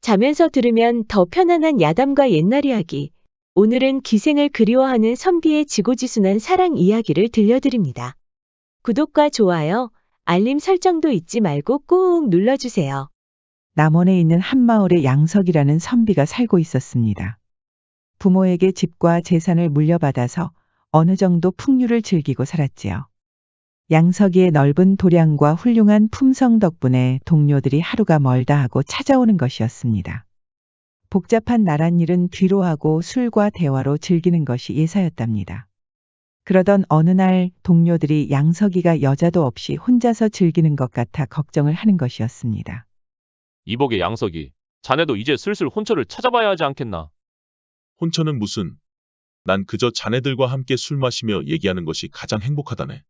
자면서 들으면 더 편안한 야담과 옛날 이야기. 오늘은 기생을 그리워하는 선비의 지고지순한 사랑 이야기를 들려드립니다. 구독과 좋아요, 알림 설정도 잊지 말고 꾹 눌러주세요. 남원에 있는 한마을에 양석이라는 선비가 살고 있었습니다. 부모에게 집과 재산을 물려받아서 어느 정도 풍류를 즐기고 살았지요. 양석이의 넓은 도량과 훌륭한 품성 덕분에 동료들이 하루가 멀다 하고 찾아오는 것이었습니다. 복잡한 나란 일은 뒤로 하고 술과 대화로 즐기는 것이 예사였답니다. 그러던 어느 날 동료들이 양석이가 여자도 없이 혼자서 즐기는 것 같아 걱정을 하는 것이었습니다. 이복의 양석이 자네도 이제 슬슬 혼처를 찾아봐야 하지 않겠나? 혼처는 무슨? 난 그저 자네들과 함께 술 마시며 얘기하는 것이 가장 행복하다네.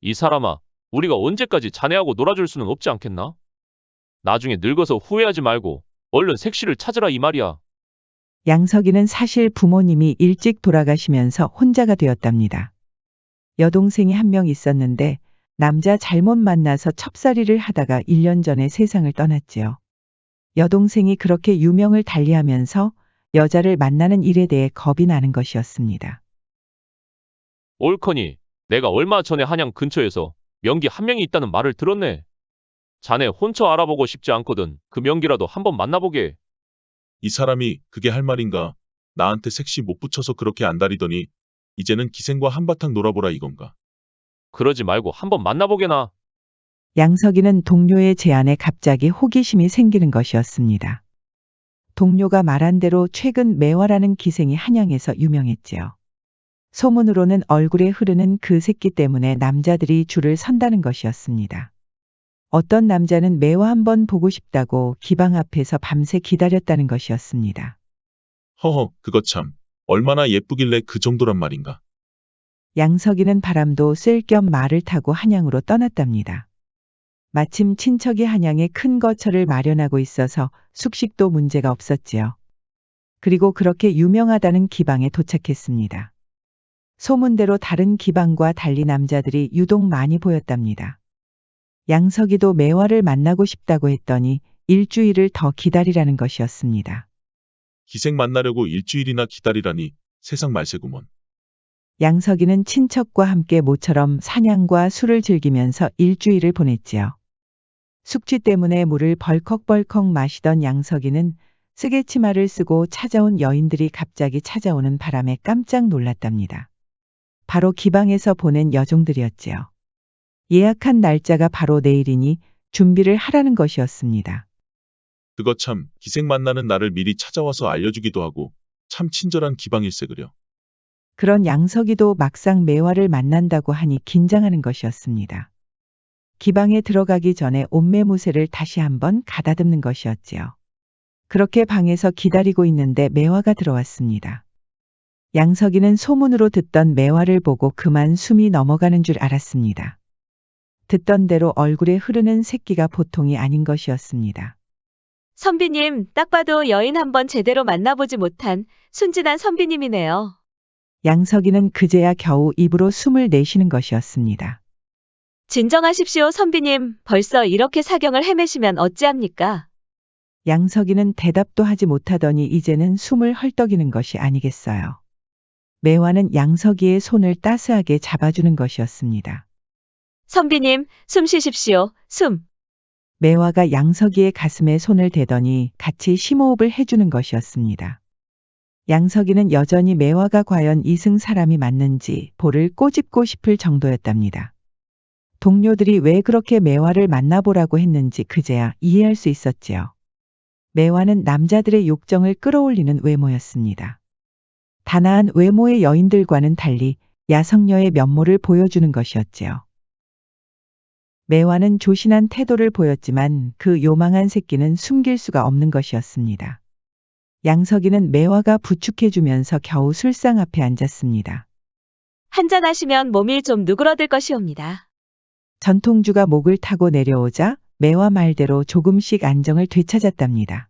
이 사람아, 우리가 언제까지 자네하고 놀아줄 수는 없지 않겠나? 나중에 늙어서 후회하지 말고 얼른 색시를 찾으라 이 말이야. 양석이는 사실 부모님이 일찍 돌아가시면서 혼자가 되었답니다. 여동생이 한 명 있었는데 남자 잘못 만나서 첩살이를 하다가 1년 전에 세상을 떠났지요. 여동생이 그렇게 유명을 달리하면서 여자를 만나는 일에 대해 겁이 나는 것이었습니다. 옳거니 내가 얼마 전에 한양 근처에서 명기 한 명이 있다는 말을 들었네. 자네 혼처 알아보고 싶지 않거든 그 명기라도 한번 만나보게. 이 사람이 그게 할 말인가? 나한테 색시 못 붙여서 그렇게 안달이더니 이제는 기생과 한바탕 놀아보라 이건가? 그러지 말고 한번 만나보게나. 양석이는 동료의 제안에 갑자기 호기심이 생기는 것이었습니다. 동료가 말한 대로 최근 매화라는 기생이 한양에서 유명했지요. 소문으로는 얼굴에 흐르는 그 새끼 때문에 남자들이 줄을 선다는 것이었습니다. 어떤 남자는 매화 한번 보고 싶다고 기방 앞에서 밤새 기다렸다는 것이었습니다. 허허, 그거 참. 얼마나 예쁘길래 그 정도란 말인가? 양석이는 바람도 쐴 겸 말을 타고 한양으로 떠났답니다. 마침 친척이 한양에 큰 거처를 마련하고 있어서 숙식도 문제가 없었지요. 그리고 그렇게 유명하다는 기방에 도착했습니다. 소문대로 다른 기방과 달리 남자들이 유독 많이 보였답니다. 양석이도 매화를 만나고 싶다고 했더니 일주일을 더 기다리라는 것이었습니다. 기생 만나려고 일주일이나 기다리라니 세상 말세구먼. 양석이는 친척과 함께 모처럼 사냥과 술을 즐기면서 일주일을 보냈지요. 숙취 때문에 물을 벌컥벌컥 마시던 양석이는 쓰개치마를 쓰고 찾아온 여인들이 갑자기 찾아오는 바람에 깜짝 놀랐답니다. 바로 기방에서 보낸 여종들이었지요. 예약한 날짜가 바로 내일이니 준비를 하라는 것이었습니다. 그거 참 기생 만나는 날을 미리 찾아와서 알려주기도 하고 참 친절한 기방일세 그려. 그런 양석이도 막상 매화를 만난다고 하니 긴장하는 것이었습니다. 기방에 들어가기 전에 옷매무새를 다시 한번 가다듬는 것이었지요. 그렇게 방에서 기다리고 있는데 매화가 들어왔습니다. 양석이는 소문으로 듣던 매화를 보고 그만 숨이 넘어가는 줄 알았습니다. 듣던 대로 얼굴에 흐르는 새끼가 보통이 아닌 것이었습니다. 선비님, 딱 봐도 여인 한번 제대로 만나보지 못한 순진한 선비님이네요. 양석이는 그제야 겨우 입으로 숨을 내쉬는 것이었습니다. 진정하십시오, 선비님. 벌써 이렇게 사경을 헤매시면 어찌합니까? 양석이는 대답도 하지 못하더니 이제는 숨을 헐떡이는 것이 아니겠어요. 매화는 양석이의 손을 따스하게 잡아주는 것이었습니다. 선비님, 숨 쉬십시오. 숨. 매화가 양석이의 가슴에 손을 대더니 같이 심호흡을 해주는 것이었습니다. 양석이는 여전히 매화가 과연 이승 사람이 맞는지 볼을 꼬집고 싶을 정도였답니다. 동료들이 왜 그렇게 매화를 만나보라고 했는지 그제야 이해할 수 있었지요. 매화는 남자들의 욕정을 끌어올리는 외모였습니다. 단아한 외모의 여인들과는 달리 야성녀의 면모를 보여주는 것이었지요. 매화는 조신한 태도를 보였지만 그 요망한 새끼는 숨길 수가 없는 것이었습니다. 양석이는 매화가 부축해주면서 겨우 술상 앞에 앉았습니다. 한잔 하시면 몸이 좀 누그러들 것이옵니다. 전통주가 목을 타고 내려오자 매화 말대로 조금씩 안정을 되찾았답니다.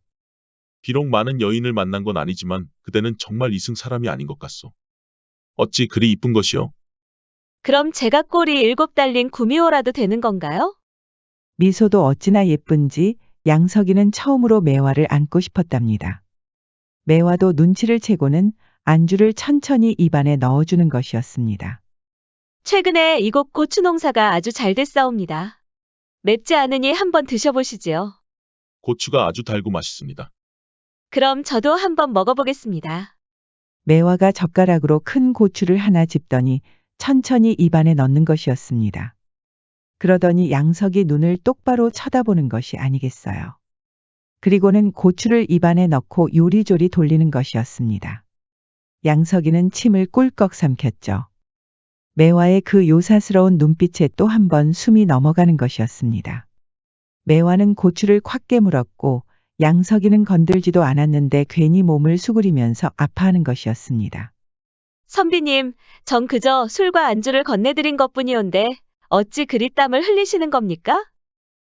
비록 많은 여인을 만난 건 아니지만 그대는 정말 이승 사람이 아닌 것 같소. 어찌 그리 이쁜 것이오? 그럼 제가 꼬리 일곱 달린 구미호라도 되는 건가요? 미소도 어찌나 예쁜지 양석이는 처음으로 매화를 안고 싶었답니다. 매화도 눈치를 채고는 안주를 천천히 입안에 넣어주는 것이었습니다. 최근에 이곳 고추 농사가 아주 잘 됐사옵니다. 맵지 않으니 한번 드셔보시지요. 고추가 아주 달고 맛있습니다. 그럼 저도 한번 먹어보겠습니다. 매화가 젓가락으로 큰 고추를 하나 집더니 천천히 입안에 넣는 것이었습니다. 그러더니 양석이 눈을 똑바로 쳐다보는 것이 아니겠어요. 그리고는 고추를 입안에 넣고 요리조리 돌리는 것이었습니다. 양석이는 침을 꿀꺽 삼켰죠. 매화의 그 요사스러운 눈빛에 또 한 번 숨이 넘어가는 것이었습니다. 매화는 고추를 콱 깨물었고 양석이는 건들지도 않았는데 괜히 몸을 수그리면서 아파하는 것이었습니다. 선비님, 전 그저 술과 안주를 건네드린 것 뿐이온데 어찌 그리 땀을 흘리시는 겁니까?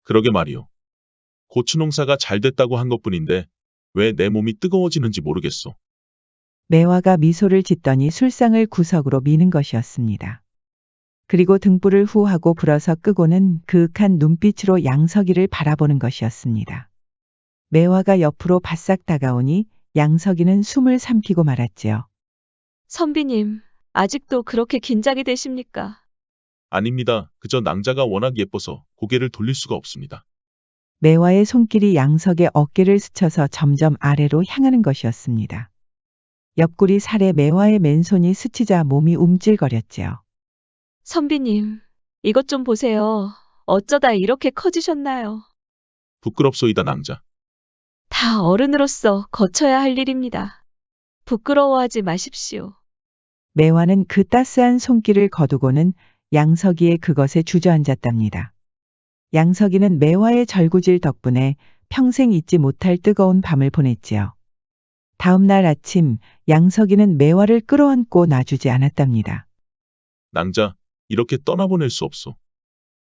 그러게 말이오. 고추 농사가 잘 됐다고 한 것뿐인데 왜 내 몸이 뜨거워지는지 모르겠소. 매화가 미소를 짓더니 술상을 구석으로 미는 것이었습니다. 그리고 등불을 후하고 불어서 끄고는 그윽한 눈빛으로 양석이를 바라보는 것이었습니다. 매화가 옆으로 바싹 다가오니 양석이는 숨을 삼키고 말았지요. 선비님, 아직도 그렇게 긴장이 되십니까? 아닙니다. 그저 낭자가 워낙 예뻐서 고개를 돌릴 수가 없습니다. 매화의 손길이 양석의 어깨를 스쳐서 점점 아래로 향하는 것이었습니다. 옆구리 살에 매화의 맨손이 스치자 몸이 움찔거렸지요. 선비님, 이것 좀 보세요. 어쩌다 이렇게 커지셨나요? 부끄럽소이다 낭자. 다 어른으로서 거쳐야 할 일입니다. 부끄러워하지 마십시오. 매화는 그 따스한 손길을 거두고는 양석이의 그것에 주저앉았답니다. 양석이는 매화의 절구질 덕분에 평생 잊지 못할 뜨거운 밤을 보냈지요. 다음 날 아침 양석이는 매화를 끌어안고 놔주지 않았답니다. 낭자, 이렇게 떠나보낼 수 없소.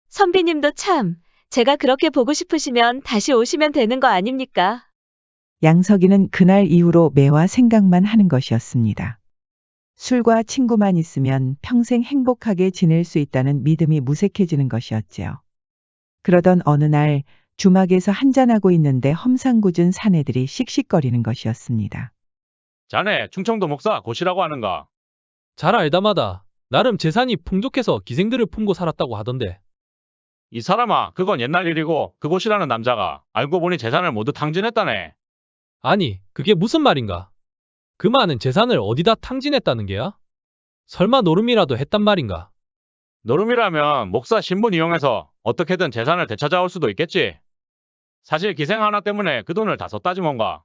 선비님도 참, 제가 그렇게 보고 싶으시면 다시 오시면 되는 거 아닙니까? 양석이는 그날 이후로 매화 생각만 하는 것이었습니다. 술과 친구만 있으면 평생 행복하게 지낼 수 있다는 믿음이 무색해지는 것이었지요. 그러던 어느 날 주막에서 한잔하고 있는데 험상궂은 사내들이 씩씩거리는 것이었습니다. 자네 충청도 목사 고시라고 하는가? 잘 알다마다 나름 재산이 풍족해서 기생들을 품고 살았다고 하던데 이 사람아, 그건 옛날 일이고 그곳이라는 남자가 알고 보니 재산을 모두 탕진했다네. 아니 그게 무슨 말인가? 그 많은 재산을 어디다 탕진했다는 게야? 설마 노름이라도 했단 말인가? 노름이라면 목사 신분 이용해서 어떻게든 재산을 되찾아올 수도 있겠지. 사실 기생 하나 때문에 그 돈을 다 썼다지 뭔가.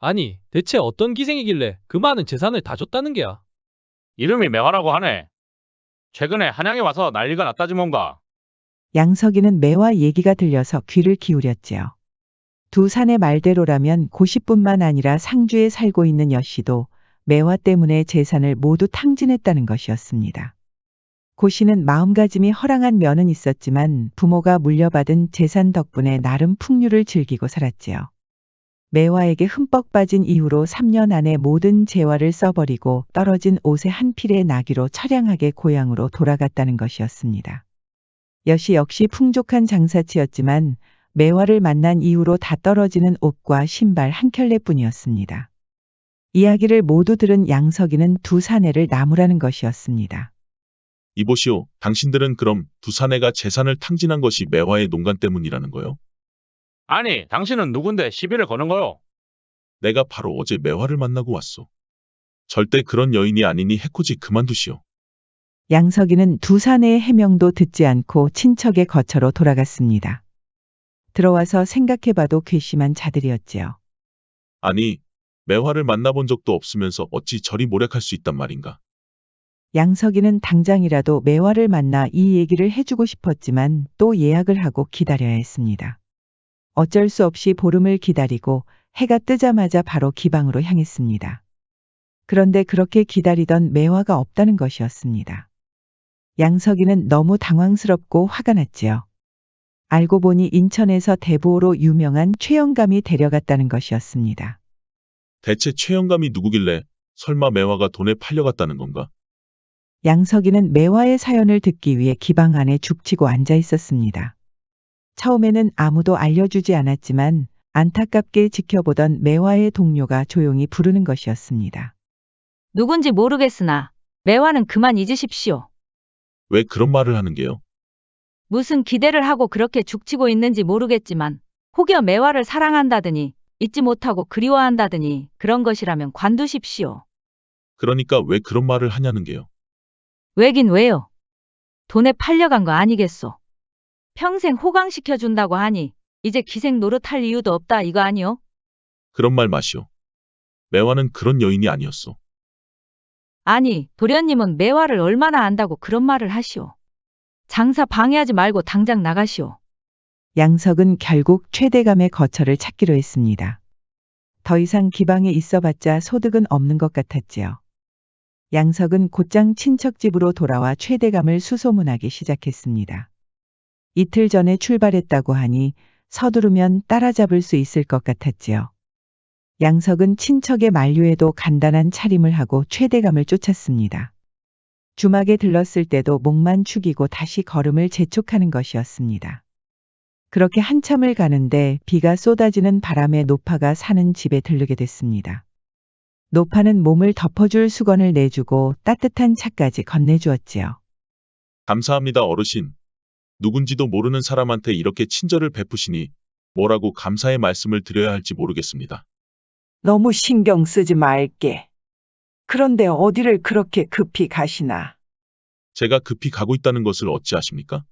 아니 대체 어떤 기생이길래 그 많은 재산을 다 줬다는 게야? 이름이 매화라고 하네. 최근에 한양에 와서 난리가 났다지 뭔가. 양석이는 매화 얘기가 들려서 귀를 기울였지요. 두 사내 말대로라면 고시뿐만 아니라 상주에 살고 있는 여씨도 매화 때문에 재산을 모두 탕진했다는 것이었습니다. 고씨는 마음가짐이 허랑한 면은 있었지만 부모가 물려받은 재산 덕분에 나름 풍류를 즐기고 살았지요. 매화에게 흠뻑 빠진 이후로 3년 안에 모든 재화를 써버리고 떨어진 옷의 한 필의 나귀로 처량하게 고향으로 돌아갔다는 것이었습니다. 여시 역시 풍족한 장사치였지만 매화를 만난 이후로 다 떨어지는 옷과 신발 한 켤레뿐이었습니다. 이야기를 모두 들은 양석이는 두 사내를 나무라는 것이었습니다. 이보시오, 당신들은 그럼 두 사내가 재산을 탕진한 것이 매화의 농간 때문이라는 거요? 아니, 당신은 누군데 시비를 거는 거요? 내가 바로 어제 매화를 만나고 왔소. 절대 그런 여인이 아니니 해코지 그만두시오. 양석이는 두 사내의 해명도 듣지 않고 친척의 거처로 돌아갔습니다. 들어와서 생각해봐도 괘씸한 자들이었지요. 아니, 매화를 만나본 적도 없으면서 어찌 저리 모략할 수 있단 말인가. 양석이는 당장이라도 매화를 만나 이 얘기를 해주고 싶었지만 또 예약을 하고 기다려야 했습니다. 어쩔 수 없이 보름을 기다리고 해가 뜨자마자 바로 기방으로 향했습니다. 그런데 그렇게 기다리던 매화가 없다는 것이었습니다. 양석이는 너무 당황스럽고 화가 났지요. 알고 보니 인천에서 대보로 유명한 최영감이 데려갔다는 것이었습니다. 대체 최영감이 누구길래 설마 매화가 돈에 팔려갔다는 건가? 양석이는 매화의 사연을 듣기 위해 기방 안에 죽치고 앉아 있었습니다. 처음에는 아무도 알려주지 않았지만 안타깝게 지켜보던 매화의 동료가 조용히 부르는 것이었습니다. 누군지 모르겠으나 매화는 그만 잊으십시오. 왜 그런 말을 하는 게요? 무슨 기대를 하고 그렇게 죽치고 있는지 모르겠지만 혹여 매화를 사랑한다더니 잊지 못하고 그리워한다더니 그런 것이라면 관두십시오. 그러니까 왜 그런 말을 하냐는 게요. 왜긴 왜요? 돈에 팔려간 거 아니겠소? 평생 호강시켜준다고 하니 이제 기생 노릇할 이유도 없다 이거 아니요? 그런 말 마시오. 매화는 그런 여인이 아니었소. 아니 도련님은 매화를 얼마나 안다고 그런 말을 하시오. 장사 방해하지 말고 당장 나가시오. 양석은 결국 최대감의 거처를 찾기로 했습니다. 더 이상 기방에 있어봤자 소득은 없는 것 같았지요. 양석은 곧장 친척 집으로 돌아와 최대감을 수소문하기 시작했습니다. 이틀 전에 출발했다고 하니 서두르면 따라잡을 수 있을 것 같았지요. 양석은 친척의 만류에도 간단한 차림을 하고 최대감을 쫓았습니다. 주막에 들렀을 때도 목만 축이고 다시 걸음을 재촉하는 것이었습니다. 그렇게 한참을 가는데 비가 쏟아지는 바람에 노파가 사는 집에 들르게 됐습니다. 노파는 몸을 덮어줄 수건을 내주고 따뜻한 차까지 건네주었지요. 감사합니다, 어르신. 누군지도 모르는 사람한테 이렇게 친절을 베푸시니 뭐라고 감사의 말씀을 드려야 할지 모르겠습니다. 너무 신경 쓰지 말게. 그런데 어디를 그렇게 급히 가시나? 제가 급히 가고 있다는 것을 어찌 아십니까?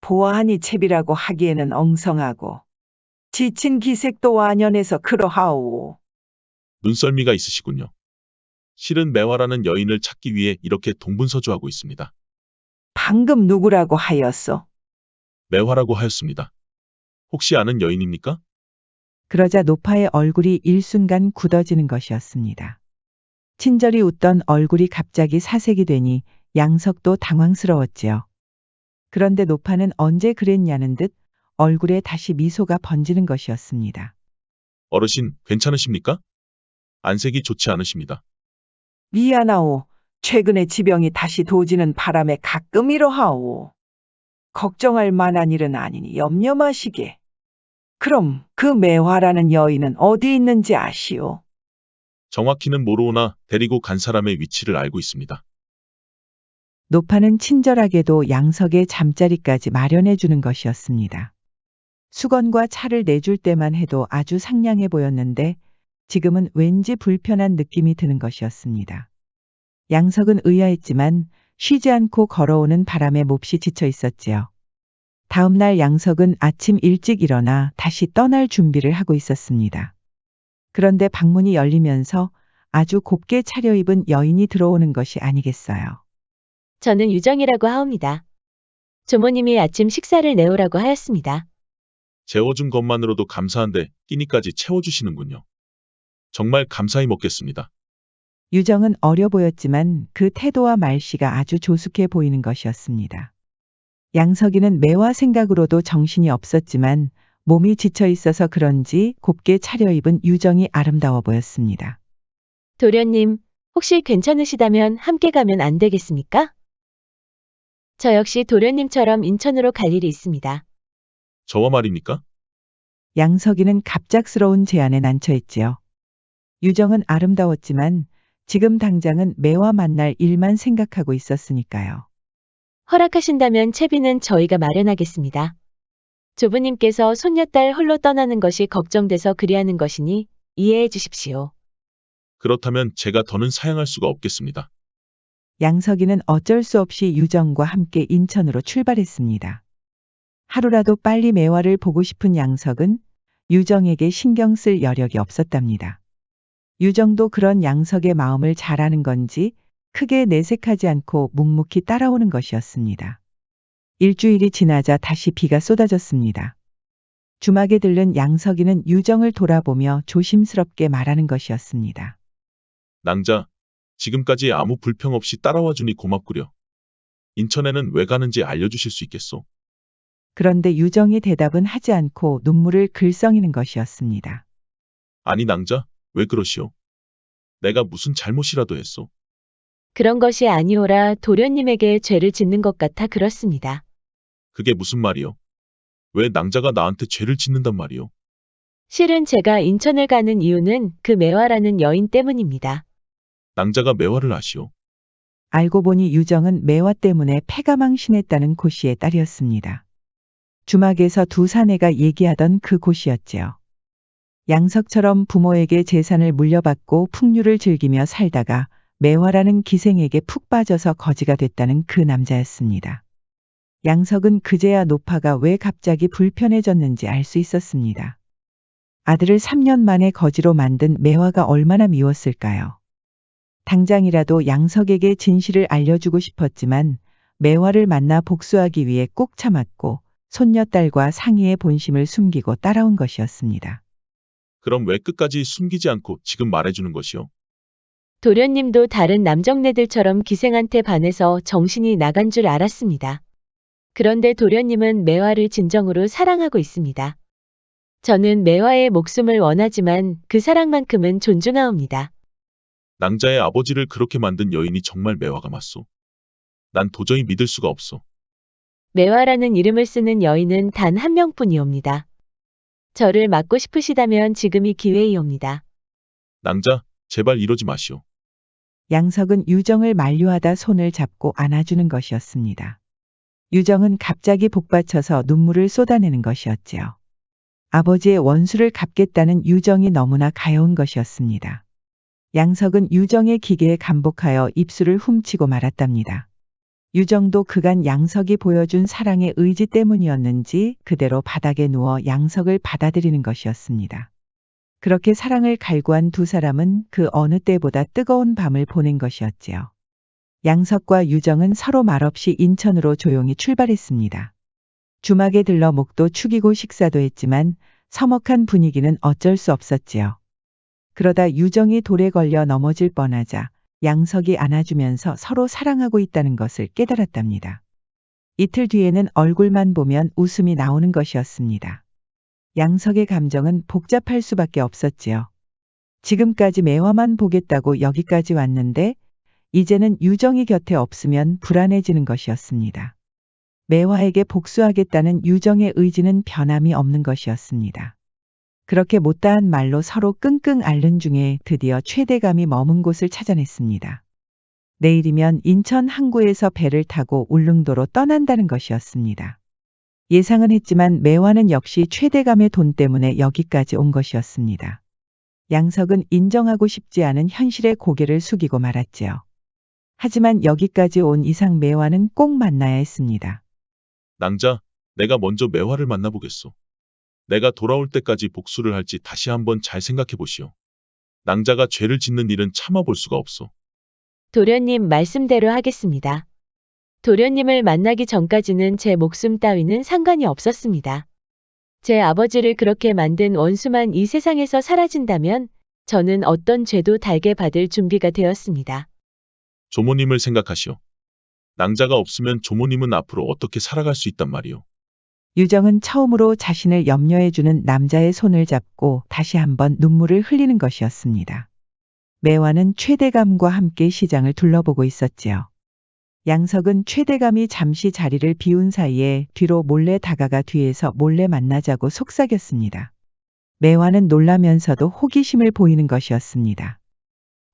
보아하니 채비라고 하기에는 엉성하고 지친 기색도 완연해서 그러하오. 눈썰미가 있으시군요. 실은 매화라는 여인을 찾기 위해 이렇게 동분서주하고 있습니다. 방금 누구라고 하였소? 매화라고 하였습니다. 혹시 아는 여인입니까? 그러자 노파의 얼굴이 일순간 굳어지는 것이었습니다. 친절히 웃던 얼굴이 갑자기 사색이 되니 양석도 당황스러웠지요. 그런데 노파는 언제 그랬냐는 듯 얼굴에 다시 미소가 번지는 것이었습니다. 어르신, 괜찮으십니까? 안색이 좋지 않으십니다. 미안하오. 최근에 지병이 다시 도지는 바람에 가끔 이러하오. 걱정할 만한 일은 아니니 염려 마시게. 그럼 그 매화라는 여인은 어디 있는지 아시오? 정확히는 모르오나 데리고 간 사람의 위치를 알고 있습니다. 노파는 친절하게도 양석의 잠자리까지 마련해 주는 것이었습니다. 수건과 차를 내줄 때만 해도 아주 상냥해 보였는데 지금은 왠지 불편한 느낌이 드는 것이었습니다. 양석은 의아했지만 쉬지 않고 걸어오는 바람에 몹시 지쳐 있었지요. 다음 날 양석은 아침 일찍 일어나 다시 떠날 준비를 하고 있었습니다. 그런데 방문이 열리면서 아주 곱게 차려입은 여인이 들어오는 것이 아니겠어요. 저는 유정이라고 하옵니다. 조모님이 아침 식사를 내오라고 하였습니다. 재워준 것만으로도 감사한데 끼니까지 채워주시는군요. 정말 감사히 먹겠습니다. 유정은 어려 보였지만 그 태도와 말씨가 아주 조숙해 보이는 것이었습니다. 양석이는 매화 생각으로도 정신이 없었지만 몸이 지쳐 있어서 그런지 곱게 차려입은 유정이 아름다워 보였습니다. 도련님, 혹시 괜찮으시다면 함께 가면 안 되겠습니까? 저 역시 도련님처럼 인천으로 갈 일이 있습니다. 저와 말입니까? 양석이는 갑작스러운 제안에 난처했지요. 유정은 아름다웠지만 지금 당장은 매화 만날 일만 생각하고 있었으니까요. 허락하신다면 채비는 저희가 마련하겠습니다. 조부님께서 손녀딸 홀로 떠나는 것이 걱정돼서 그리하는 것이니 이해해 주십시오. 그렇다면 제가 더는 사양할 수가 없겠습니다. 양석이는 어쩔 수 없이 유정과 함께 인천으로 출발했습니다. 하루라도 빨리 매화를 보고 싶은 양석은 유정에게 신경 쓸 여력이 없었답니다. 유정도 그런 양석의 마음을 잘 아는 건지 크게 내색하지 않고 묵묵히 따라오는 것이었습니다. 일주일이 지나자 다시 비가 쏟아졌습니다. 주막에 들른 양석이는 유정을 돌아보며 조심스럽게 말하는 것이었습니다. 낭자, 지금까지 아무 불평 없이 따라와 주니 고맙구려. 인천에는 왜 가는지 알려주실 수 있겠소? 그런데 유정이 대답은 하지 않고 눈물을 글썽이는 것이었습니다. 아니 낭자, 왜 그러시오? 내가 무슨 잘못이라도 했소? 그런 것이 아니오라 도련님에게 죄를 짓는 것 같아 그렇습니다. 그게 무슨 말이오? 왜 낭자가 나한테 죄를 짓는단 말이오? 실은 제가 인천을 가는 이유는 그 매화라는 여인 때문입니다. 낭자가 매화를 아시오? 알고 보니 유정은 매화 때문에 패가 망신했다는 고씨의 딸이었습니다. 주막에서 두 사내가 얘기하던 그 고씨였지요. 양석처럼 부모에게 재산을 물려받고 풍류를 즐기며 살다가 매화라는 기생에게 푹 빠져서 거지가 됐다는 그 남자였습니다. 양석은 그제야 노파가 왜 갑자기 불편해졌는지 알 수 있었습니다. 아들을 3년 만에 거지로 만든 매화가 얼마나 미웠을까요? 당장이라도 양석에게 진실을 알려주고 싶었지만 매화를 만나 복수하기 위해 꾹 참았고 손녀딸과 상의의 본심을 숨기고 따라온 것이었습니다. 그럼 왜 끝까지 숨기지 않고 지금 말해주는 것이오? 도련님도 다른 남정네들처럼 기생한테 반해서 정신이 나간 줄 알았습니다. 그런데 도련님은 매화를 진정으로 사랑하고 있습니다. 저는 매화의 목숨을 원하지만 그 사랑만큼은 존중하옵니다. 낭자의 아버지를 그렇게 만든 여인이 정말 매화가 맞소. 난 도저히 믿을 수가 없어. 매화라는 이름을 쓰는 여인은 단 한 명뿐이옵니다. 저를 맞고 싶으시다면 지금이 기회이옵니다. 낭자, 제발 이러지 마시오. 양석은 유정을 만류하다 손을 잡고 안아주는 것이었습니다. 유정은 갑자기 복받쳐서 눈물을 쏟아내는 것이었지요. 아버지의 원수를 갚겠다는 유정이 너무나 가여운 것이었습니다. 양석은 유정의 기계에 감복하여 입술을 훔치고 말았답니다. 유정도 그간 양석이 보여준 사랑의 의지 때문이었는지 그대로 바닥에 누워 양석을 받아들이는 것이었습니다. 그렇게 사랑을 갈구한 두 사람은 그 어느 때보다 뜨거운 밤을 보낸 것이었지요. 양석과 유정은 서로 말없이 인천으로 조용히 출발했습니다. 주막에 들러 목도 축이고 식사도 했지만 서먹한 분위기는 어쩔 수 없었지요. 그러다 유정이 돌에 걸려 넘어질 뻔하자 양석이 안아주면서 서로 사랑하고 있다는 것을 깨달았답니다. 이틀 뒤에는 얼굴만 보면 웃음이 나오는 것이었습니다. 양석의 감정은 복잡할 수밖에 없었지요. 지금까지 매화만 보겠다고 여기까지 왔는데 이제는 유정이 곁에 없으면 불안해지는 것이었습니다. 매화에게 복수하겠다는 유정의 의지는 변함이 없는 것이었습니다. 그렇게 못다한 말로 서로 끙끙 앓는 중에 드디어 최대감이 머문 곳을 찾아냈습니다. 내일이면 인천 항구에서 배를 타고 울릉도로 떠난다는 것이었습니다. 예상은 했지만 매화는 역시 최대감의 돈 때문에 여기까지 온 것이었습니다. 양석은 인정하고 싶지 않은 현실에 고개를 숙이고 말았지요. 하지만 여기까지 온 이상 매화는 꼭 만나야 했습니다. 낭자, 내가 먼저 매화를 만나보겠소. 내가 돌아올 때까지 복수를 할지 다시 한번 잘 생각해 보시오. 낭자가 죄를 짓는 일은 참아볼 수가 없소. 도련님 말씀대로 하겠습니다. 도련님을 만나기 전까지는 제 목숨 따위는 상관이 없었습니다. 제 아버지를 그렇게 만든 원수만 이 세상에서 사라진다면 저는 어떤 죄도 달게 받을 준비가 되었습니다. 조모님을 생각하시오. 낭자가 없으면 조모님은 앞으로 어떻게 살아갈 수 있단 말이오. 유정은 처음으로 자신을 염려해주는 남자의 손을 잡고 다시 한번 눈물을 흘리는 것이었습니다. 매화는 최대감과 함께 시장을 둘러보고 있었지요. 양석은 최대감이 잠시 자리를 비운 사이에 뒤로 몰래 다가가 뒤에서 몰래 만나자고 속삭였습니다. 매화는 놀라면서도 호기심을 보이는 것이었습니다.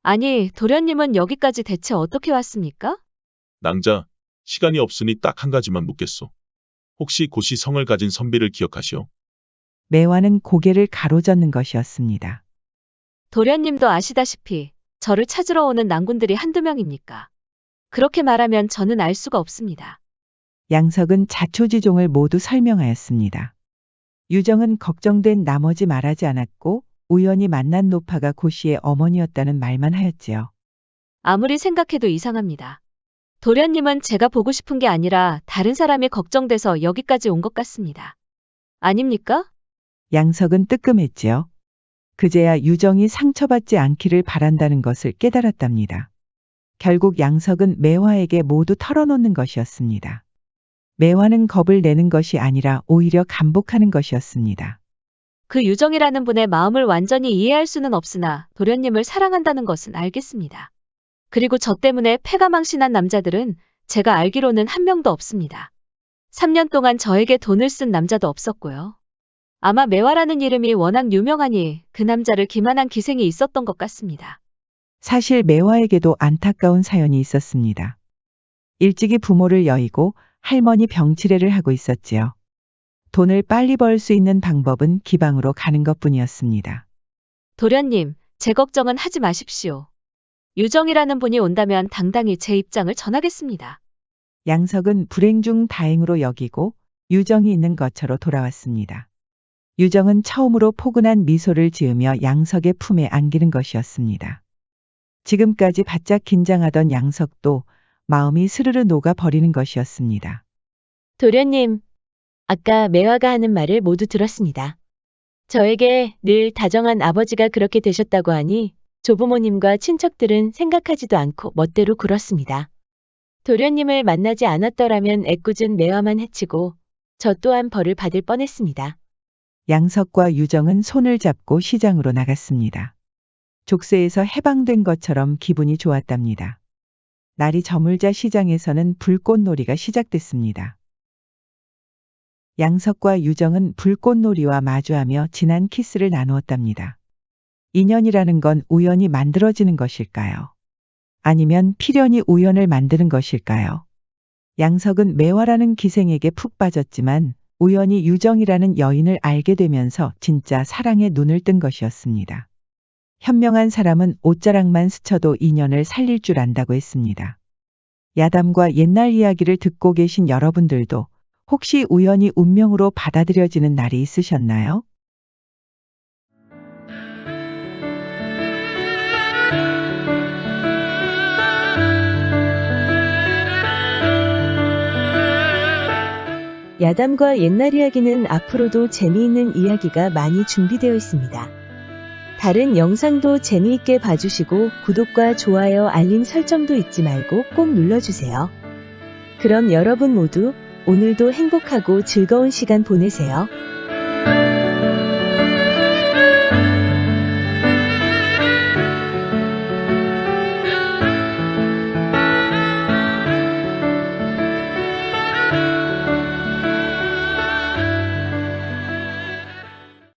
아니, 도련님은 여기까지 대체 어떻게 왔습니까? 낭자, 시간이 없으니 딱 한 가지만 묻겠소. 혹시 고시 성을 가진 선비를 기억하시오? 매화는 고개를 가로젓는 것이었습니다. 도련님도 아시다시피 저를 찾으러 오는 난군들이 한두 명입니까? 그렇게 말하면 저는 알 수가 없습니다. 양석은 자초지종을 모두 설명하였습니다. 유정은 걱정된 나머지 말하지 않았고 우연히 만난 노파가 고씨의 어머니였다는 말만 하였지요. 아무리 생각해도 이상합니다. 도련님은 제가 보고 싶은 게 아니라 다른 사람이 걱정돼서 여기까지 온 것 같습니다. 아닙니까? 양석은 뜨끔했지요. 그제야 유정이 상처받지 않기를 바란다는 것을 깨달았답니다. 결국 양석은 매화에게 모두 털어놓는 것이었습니다. 매화는 겁을 내는 것이 아니라 오히려 감복하는 것이었습니다. 그 유정이라는 분의 마음을 완전히 이해할 수는 없으나 도련님을 사랑한다는 것은 알겠습니다. 그리고 저 때문에 패가 망신한 남자들은 제가 알기로는 한 명도 없습니다. 3년 동안 저에게 돈을 쓴 남자도 없었고요. 아마 매화라는 이름이 워낙 유명하니 그 남자를 기만한 기생이 있었던 것 같습니다. 사실 매화에게도 안타까운 사연이 있었습니다. 일찍이 부모를 여의고 할머니 병치레를 하고 있었지요. 돈을 빨리 벌 수 있는 방법은 기방으로 가는 것 뿐이었습니다. 도련님, 제 걱정은 하지 마십시오. 유정이라는 분이 온다면 당당히 제 입장을 전하겠습니다. 양석은 불행 중 다행으로 여기고 유정이 있는 거처로 돌아왔습니다. 유정은 처음으로 포근한 미소를 지으며 양석의 품에 안기는 것이었습니다. 지금까지 바짝 긴장하던 양석도 마음이 스르르 녹아 버리는 것이었습니다. 도련님, 아까 매화가 하는 말을 모두 들었습니다. 저에게 늘 다정한 아버지가 그렇게 되셨다고 하니 조부모님과 친척들은 생각하지도 않고 멋대로 굴었습니다. 도련님을 만나지 않았더라면 애꿎은 매화만 해치고 저 또한 벌을 받을 뻔했습니다. 양석과 유정은 손을 잡고 시장으로 나갔습니다. 족쇄에서 해방된 것처럼 기분이 좋았답니다. 날이 저물자 시장에서는 불꽃놀이가 시작됐습니다. 양석과 유정은 불꽃놀이와 마주하며 진한 키스를 나누었답니다. 인연이라는 건 우연히 만들어지는 것일까요? 아니면 필연이 우연을 만드는 것일까요? 양석은 매화라는 기생에게 푹 빠졌지만 우연히 유정이라는 여인을 알게 되면서 진짜 사랑에 눈을 뜬 것이었습니다. 현명한 사람은 옷자락만 스쳐도 인연을 살릴 줄 안다고 했습니다. 야담과 옛날 이야기를 듣고 계신 여러분들도 혹시 우연히 운명으로 받아들여지는 날이 있으셨나요? 야담과 옛날 이야기는 앞으로도 재미있는 이야기가 많이 준비되어 있습니다. 다른 영상도 재미있게 봐주시고 구독과 좋아요 알림 설정도 잊지 말고 꼭 눌러주세요. 그럼 여러분 모두 오늘도 행복하고 즐거운 시간 보내세요.